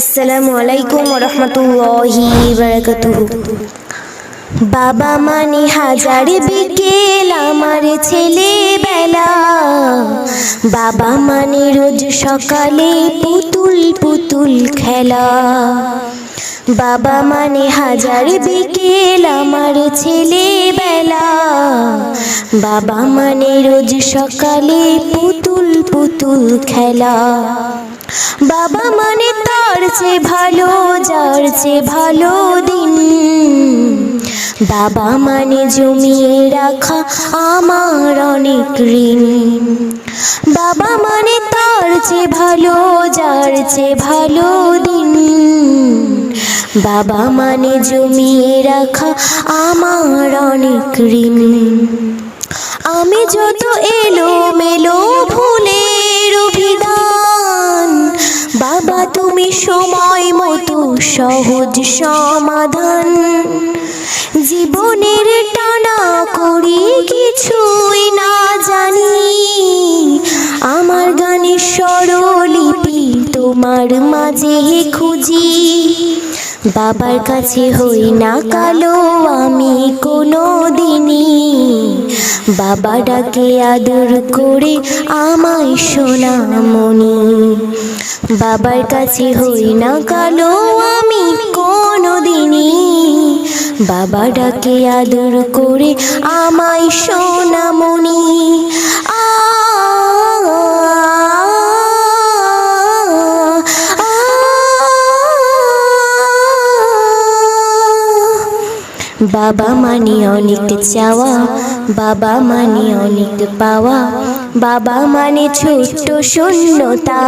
আসসালামু আলাইকুম রহমতুল্লাহি বারাকাতুহু। বাবা মানে হাজার বিকেল, আমার ছেলেবেলা। বাবা মানে রোজ সকালে পুতুল পুতুল খেলা। বাবা মানে হাজার বিকেল, আমার ছেলেবেলা। বাবা মানে রোজ সকালে পুতুল পুতুল খেলা। বাবা মানে তার চেয়ে ভালো, যার চেয়ে ভালো দিন। বাবা মানে জমিয়ে রাখা আমার অনেক ঋণ। বাবা মানে তার চেয়ে ভালো, যার চেয়ে ভালো দিন। বাবা মানে জমিয়ে রাখা আমার অনেক ঋণ। আমি যত এলো সহজ সমাধান। জীবনের টানা করি কিছুই না জানি। আমার গানের স্বরলিপি তোমার মাঝে খুঁজি। বাবার কাছে হই না কালো, আমি কোনো দিনই বাবা ডাকে আদর করে আমায় সোনা মনি। বাবার কাছে হই না কালো, আমি কোনো দিনই বাবা ডাকে আদর করে আমায় সোনা আ বাবা মানে অনেক চাওয়া, বাবা মানে অনেক পাওয়া, বাবা মানে ছোট্ট শূন্যতা।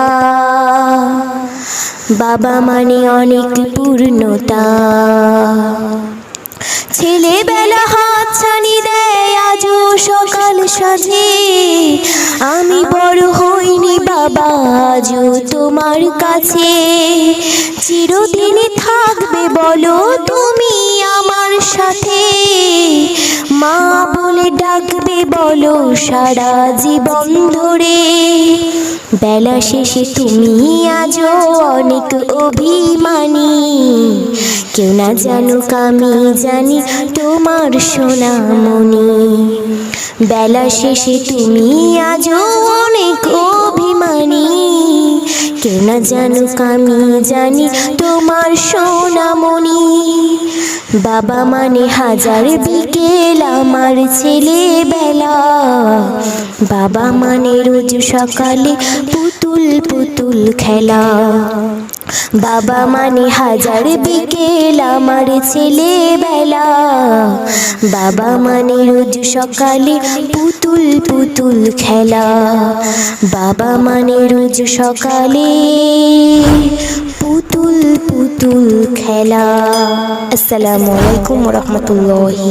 বাবা মানে অনেক পূর্ণতা। ছেলেবেলা হাত ছানি দেয়, আজও সকাল সাজে আমি বড় হইনি বাবা, আজও তোমার কাছে। চিরদিনই থাকবে বলো তুমি আমার সাথে। ডাকবে বলো সারা জীবন ধরে। বেলা শেষে তুমি আজও অনেক অভিমানী। কেউ না জানুক আমি জানি তোমার সোনামণি। বেলা শেষে তুমি আজও অনেক অভিমানী। কেউ না জানুক আমি জানি তোমার সোনামণি। বাবা মানে হাজার বিকেল আমার ছেলেবেলা। বাবা মানে রোজ সকালে পুতুল পুতুল খেলা। বাবা মানে হাজার বিকেল আমার ছেলেবেলা। বাবা মানে রোজ সকালে পুতুল পুতুল খেলা। বাবা মানে রোজ সকালে পুতুল পুতুল খেলা। আসসালামু আলাইকুম রহমতুল্লাহি